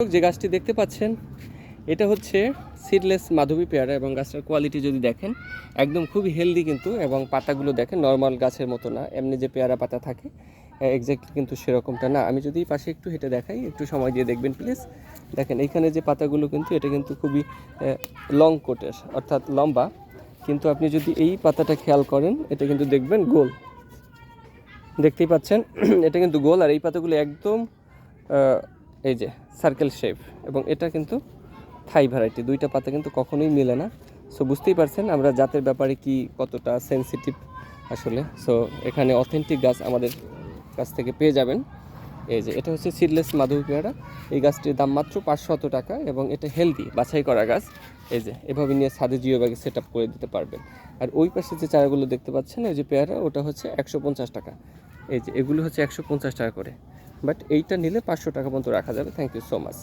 যে গাছটি দেখতে পাচ্ছেন, এটা হচ্ছে সিডলেস মাধবী পেয়ারা এবং গাছটার কোয়ালিটি যদি দেখেন, একদম খুবই হেলদি কিন্তু এবং পাতাগুলো দেখেন নর্মাল গাছের মতো না, এমনি যে পেয়ারা পাতা থাকে এক্স্যাক্টলি কিন্তু সেরকমটা না। আমি যদি পাশে একটু হেঁটে দেখাই, একটু সময় দিয়ে দেখবেন প্লিজ দেখেন এইখানে যে পাতাগুলো কিন্তু, এটা কিন্তু খুবই লং কোটের অর্থাৎ লম্বা। কিন্তু আপনি যদি এই পাতাটা খেয়াল করেন, এটা কিন্তু দেখবেন গোল। দেখতেই পাচ্ছেন, এটা কিন্তু গোল, আর এই পাতাগুলো একদম এই যে সার্কেল শেপ এবং এটা কিন্তু থাই ভ্যারাইটি দুইটা পাতা কিন্তু কখনোই মিলে না। সো বুঝতেই পারছেন আমরা জাতের ব্যাপারে কি কতটা সেনসিটিভ আসলে। সো এখানে অথেন্টিক গাছ আমাদের কাছ থেকে পেয়ে যাবেন। এই যে, এটা হচ্ছে সিডলেস মাধবী পেয়ারা। এই গাছটির দাম মাত্র পাঁচশত টাকা এবং এটা হেলদি বাছাই করা গাছ। এই যে, এভাবে নিয়ে সাদে জিও ব্যাগে সেট করে দিতে পারবেন। আর ওই পাশে যে চারাগুলো দেখতে পাচ্ছেন, এই যে পেয়ারা, ওটা হচ্ছে একশো পঞ্চাশ টাকা। এই যে, এগুলো হচ্ছে একশো পঞ্চাশ টাকা করে। বাট এইটা নিলে পাঁচশো টাকা পর্যন্ত রাখা যাবে। Thank you so much